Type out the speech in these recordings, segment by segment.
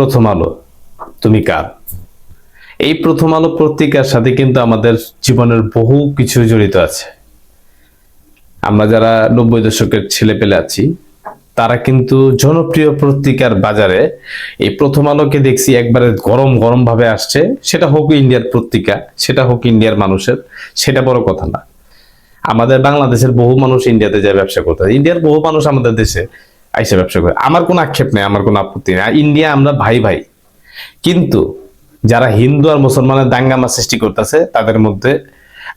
প্রথম আলো। তুমি কার? এই প্রথম আলো পত্রিকার সাথে কিন্তু আমাদের জীবনের বহু কিছু জড়িত আছে। আমরা যারা নব্বই দশকের ছেলে পেলে আছি, তারা কিন্তু জনপ্রিয় পত্রিকার বাজারে এই প্রথম আলোকে দেখছি একবারে গরম গরম ভাবে আসছে। সেটা হোক ইন্ডিয়ার পত্রিকা, সেটা হোক ইন্ডিয়ার মানুষের, সেটা বড় কথা না। আমাদের বাংলাদেশের বহু মানুষ ইন্ডিয়াতে যায় ব্যবসা করতে। ইন্ডিয়ার বহু মানুষ আমাদের দেশে আইসে ব্যবসা করে। আমার কোনো আক্ষেপ নেই, আমার কোনো আপত্তি নেই। ইন্ডিয়া আমরা ভাই ভাই। কিন্তু যারা হিন্দু আর মুসলমানের দাঙ্গামা সৃষ্টি করতেছে, তাদের মধ্যে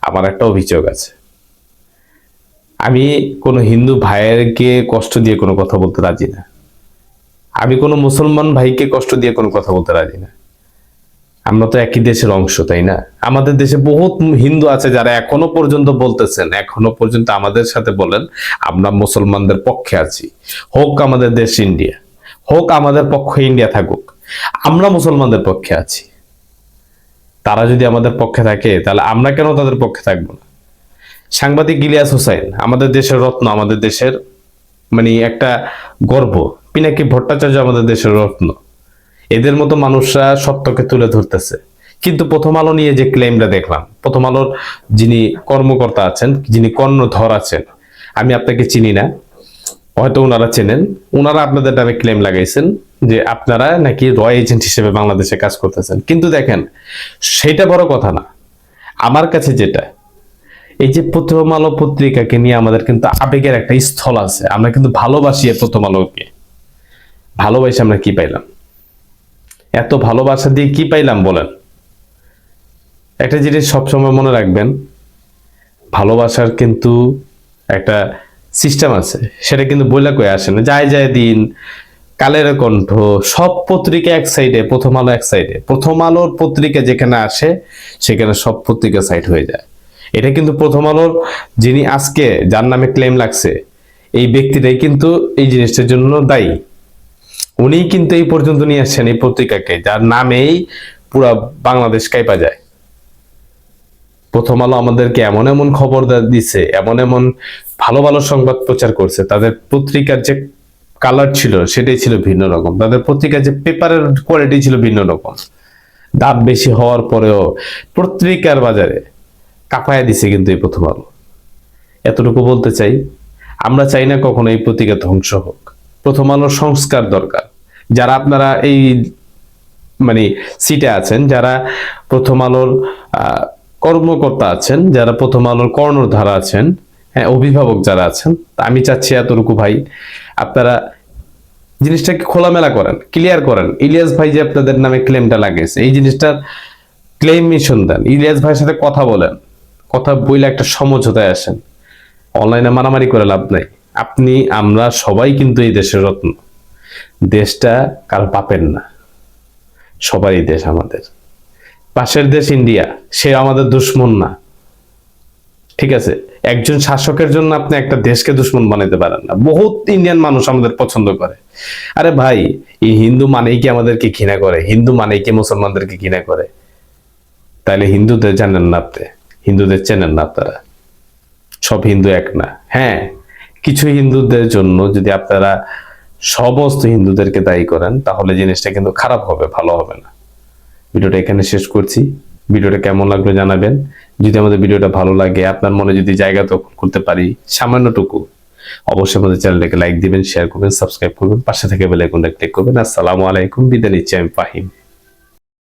আমার একটা অভিযোগ আছে। আমি কোনো হিন্দু ভাইয়েরকে কষ্ট দিয়ে কোনো কথা বলতে রাজি না। আমি কোনো মুসলমান ভাইকে কষ্ট দিয়ে কোনো কথা বলতে রাজি না। আমরা তো একই দেশের অংশ, তাই না? আমাদের দেশে বহুত হিন্দু আছে যারা এখনও পর্যন্ত বলতেছেন, এখনও পর্যন্ত আমাদের সাথে বলেন, আমরা মুসলমানদের পক্ষে আছি। হোক আমাদের দেশ ইন্ডিয়া, হোক আমাদের পক্ষে ইন্ডিয়া থাকুক, আমরা মুসলমানদের পক্ষে আছি। তারা যদি আমাদের পক্ষে থাকে, তাহলে আমরা কেন তাদের পক্ষে থাকব না? সাংবাদিক ইলিয়াস হোসাইন, আমাদের দেশের রত্ন, আমাদের দেশের মানে একটা গর্ব, পিনাকি ভট্টাচার্য আমাদের দেশের রত্ন। এদের মতো মানুষরা সত্যকে তুলে ধরতেছে। কিন্তু প্রথম আলো নিয়ে যে ক্লেমটা দেখলাম, প্রথম আলোর যিনি কর্মকর্তা আছেন, যিনি কর্ণধর আছেন, আমি আপনাকে চিনি না, হয়তো ওনারা চেনেন ওনারা আপনাদের নামে ক্লেম লাগাইছেন যে আপনারা নাকি রয় এজেন্ট হিসেবে বাংলাদেশে কাজ করতেছেন। কিন্তু দেখেন, সেটা বড় কথা না। আমার কাছে যেটা, এই যে প্রথম আলো পত্রিকাকে নিয়ে আমাদের কিন্তু আবেগের একটা স্থল আছে। আমরা কিন্তু ভালোবাসি প্রথম আলোকে। ভালোবাসি আমরা কি পাইলাম? এত ভালোবাসা দিয়ে কি পাইলাম বলেন? একটা জিনিস সবসময় মনে রাখবেন, ভালোবাসার কিন্তু একটা সিস্টেম আছে, সেটা কিন্তু বইলা কয়ে আসে না যায় যায় দিন, কালের কণ্ঠ, সব পত্রিকা এক সাইডে প্রথম আলো এক সাইডে প্রথম আলোর পত্রিকা যেখানে আসে, সেখানে সব পত্রিকা সাইড হয়ে যায়। এটা কিন্তু প্রথম আলোর যিনি আজকে, যার নামে ক্লেম লাগছে, এই ব্যক্তিটাই কিন্তু এই জিনিসটার জন্য দায়ী। উনি কিন্তু এই পর্যন্ত নিয়ে আসছেন এই পত্রিকাকে, যার নামেই পুরা বাংলাদেশ কাইপা যায়। প্রথম আলো আমাদেরকে এমন এমন খবর দিছে, এমন এমন ভালো ভালো সংবাদ প্রচার করছে, তাদের পত্রিকার যে কালার ছিল সেটাই ছিল ভিন্ন রকম, তাদের পত্রিকার যে পেপারের কোয়ালিটি ছিল ভিন্ন রকম। দাম বেশি হওয়ার পরেও পত্রিকার বাজারে কাঁপায় দিছে কিন্তু এই প্রথম আলো। এতটুকু বলতে চাই, আমরা চাই না কখনো এই পত্রিকা ধ্বংস হোক। প্রথম আলোর সংস্কার দরকার। যারা আপনারা এই মানে সিটে আছেন, যারা প্রথম আলোর কর্মকর্তা আছেন, যারা প্রথম আলোর কর্ণধারা আছেন হ্যাঁ অভিভাবক যারা আছেন আমি চাচ্ছি এতটুকু ভাই, আপনারা জিনিসটাকে খোলামেলা করেন, ক্লিয়ার করেন। ইলিয়াস ভাই যে আপনাদের নামে ক্লেমটা লাগিয়েছে, এই জিনিসটার ক্লেম মিশন দেন। ইলিয়াস ভাইয়ের সাথে কথা বলেন, কথা বইলে একটা সমঝোতায় আসেন। অনলাইনে মারামারি করে লাভ নাই। আপনি, আমরা সবাই কিন্তু এই দেশের রত্ন। দেশটা কারও পাপের না। সবারই দেশ আমাদের। পাশের দেশ ইন্ডিয়া সে আমাদের দুশ্মন না। ঠিক আছে? একজন শাসকের জন্য আপনি একটা দেশকে দুশ্মন বানাইতে পারেন না। বহুত ইন্ডিয়ান মানুষ আমাদের পছন্দ করে। আরে ভাই, এই হিন্দু মানেই কি আমাদেরকে ঘৃণা করে? হিন্দু মানেই কি মুসলমানদেরকে ঘৃণা করে? তাইলে হিন্দুদের জানেন না আপনি? হিন্দুদের চেনেন না আপনারা? সব হিন্দু এক না। হ্যাঁ কিছু হিন্দুদের জন্য যদি আপনারা সমস্ত হিন্দুদেরকে দায়ী করেন, তাহলে জিনিসটা কিন্তু খারাপ হবে, ভালো হবে না। ভিডিওটা এখানে শেষ করছি। ভিডিওটা কেমন লাগল জানাবেন। যদি আমাদের ভিডিওটা ভালো লাগে, আপনার মনে যদি জায়গা দখল করতে পারি, সামান্যটুকু, অবশ্যই আমাদের চ্যানেলটাকে লাইক দিবেন, শেয়ার করবেন, সাবস্ক্রাইব করবেন, পাশে থেকে বেল আইকনটা ক্লিক করবেন। আসসালামু আলাইকুম, বিদায় নিচ্ছি, আমি ফাহিম।